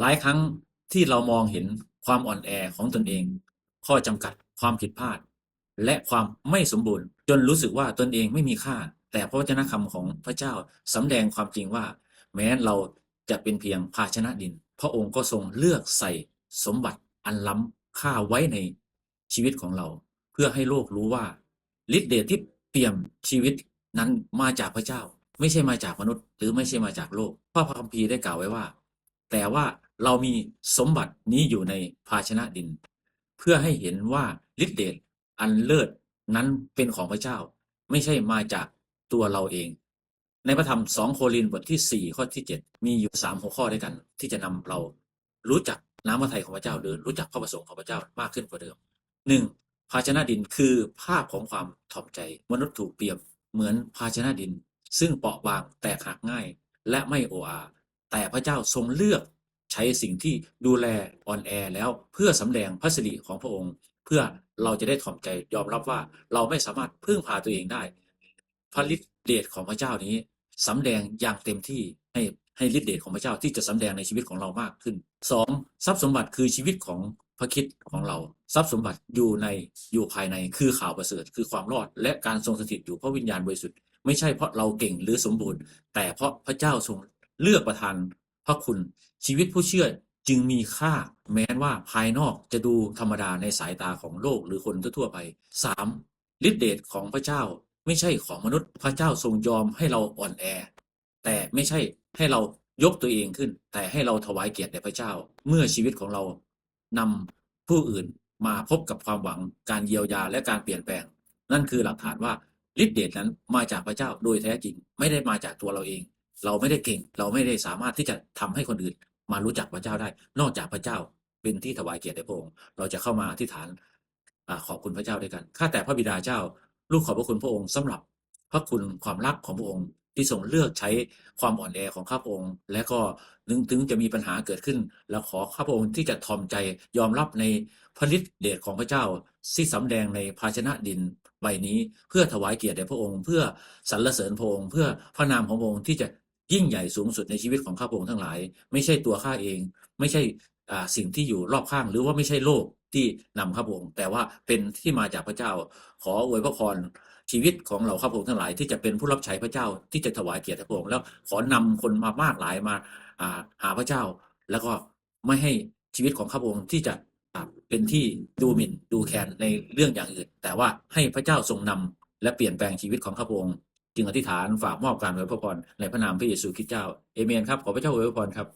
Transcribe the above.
หลายครั้งที่เรามองเห็นความอ่อนแอของตนเอง ข้อจำกัดความผิดพลาด และความไม่สมบูรณ์ จนรู้สึกว่าตนเองไม่มีค่า แต่พระวจนะคำของพระเจ้าสำแดงความจริงว่า แม้เราจะเป็นเพียงภาชนะดิน พระองค์ก็ทรงเลือกใส่สมบัติอันล้ำค่าไว้ในชีวิตของเรา เพื่อให้โลกรู้ว่าฤทธิ์เดชที่เปี่ยมชีวิตนั้นมาจากพระเจ้า ไม่ใช่มาจากมนุษย์ หรือไม่ใช่มาจากโลกพระคัมภีร์ได้กล่าวไว้ว่า แต่ว่า เรามีสมบัตินี้อยู่ในภาชนะดิน เพื่อให้เห็นว่าฤทธิ์เดชอันเลิศนั้นเป็นของพระเจ้า ไม่ใช่มาจากตัวเราเอง ในพระธรรมสองโครินบทที่ 4 ข้อที่ 7 มีอยู่ 3 หัวข้อด้วยกัน ที่จะนำเรารู้จักน้ำพระทัยของพระเจ้าหรือรู้จักพระประสงค์ของพระเจ้ามากขึ้นกว่าเดิมหนึ่งภาชนะดินคือภาพของความถ่อมใจ มนุษย์ถูกเปรียบเหมือนภาชนะดิน ซึ่งเปราะบางแตกหักง่าย และไม่โออาแต่พระเจ้าทรงเลือก ใช้สิ่งที่ดูแลอ่อนแอแล้วเพื่อสำแดงพระสิริของพระองค์ เพื่อเราจะได้ถ่อมใจยอมรับว่าเราไม่สามารถพึ่งพาตัวเองได้ พระฤทธิเดชของพระเจ้านี้สำแดงอย่างเต็มที่ให้ให้ฤทธิเดชของพระเจ้าที่จะสำแดงในชีวิตของเรามากขึ้นสองทรัพย์สมบัติคือชีวิตของพระคิดของเรา ทรัพย์สมบัติอยู่ในอยู่ภายในคือข่าวประเสริฐคือความรอด และการทรงสถิตอยู่เพราะวิญญาณบริสุทธิ์ไม่ใช่เพราะเราเก่งหรือสมบูรณ์ แต่เพราะพระเจ้าทรงเลือกประทาน พระคุณชีวิตผู้เชื่อจึงมีค่าแม้ว่าภายนอกจะดูธรรมดาในสายตาของโลกหรือคนทั่วไป 3. ฤทธิเดชของพระเจ้าไม่ใช่ของมนุษย์พระเจ้าทรงยอมให้เราอ่อนแอ แต่ไม่ใช่ให้เรายกตัวเองขึ้น แต่ให้เราถวายเกียรติแด่พระเจ้า เมื่อชีวิตของเรานำผู้อื่นมาพบกับความหวังการเยียวยาและการเปลี่ยนแปลง นั่นคือหลักฐานว่าฤทธิเดชนั้นมาจากพระเจ้าโดยแท้จริง ไม่ได้มาจากตัวเราเอง เราไม่ได้เก่ง เราไม่ได้สามารถที่จะทำให้คนอื่น มารู้จักพระเจ้าได้ นอกจากพระเจ้าเป็นที่ถวายเกียรติแด่พระองค์เราจะเข้ามาที่ฐานขอบคุณพระเจ้าด้วยกันข้าแต่พระบิดาเจ้า ลูกขอบพระคุณพระองค์สำหรับพระคุณความรักของพระองค์ที่ทรงเลือกใช้ความอ่อนแอของข้าพระองค์ และก็นึงถึงจะมีปัญหาเกิดขึ้นแล้วขอข้าพระองค์ที่จะทอมใจยอมรับในพระฤทธิเดชของพระเจ้าที่สำแดงในภาชนะดินใบนี้ เพื่อถวายเกียรติแด่พระองค์ เพื่อสรรเสริญพระองค์ เพื่อพระนามของพระองค์ที่จะ ยิ่งใหญ่สูงสุดในชีวิตของข้าพระองค์ทั้งหลาย ไม่ใช่ตัวข้าเอง ไม่ใช่สิ่งที่อยู่รอบข้างหรือว่าไม่ใช่โลกที่นำข้าพระองค์แต่ว่าเป็นที่มาจากพระเจ้า ขออวยพระพรชีวิตของเราข้าพระองค์ทั้งหลาย ที่จะเป็นผู้รับใช้พระเจ้าที่จะถวายเกียรติพระองค์แล้วขอนำคนมามากหลายมาหาพระเจ้า แล้วก็ไม่ให้ชีวิตของข้าพระองค์ที่จะเป็นที่ดูหมิ่นดูแคลนในเรื่องอย่างอื่น แต่ว่าให้พระเจ้าทรงนำและเปลี่ยนแปลงชีวิตของข้าพระองค์ จึงอธิษฐานฝากมอบการอวยพระพรในพระนามพระเยซูคริสต์เจ้าเอเมนครับขอพระเจ้าอวยพรครับ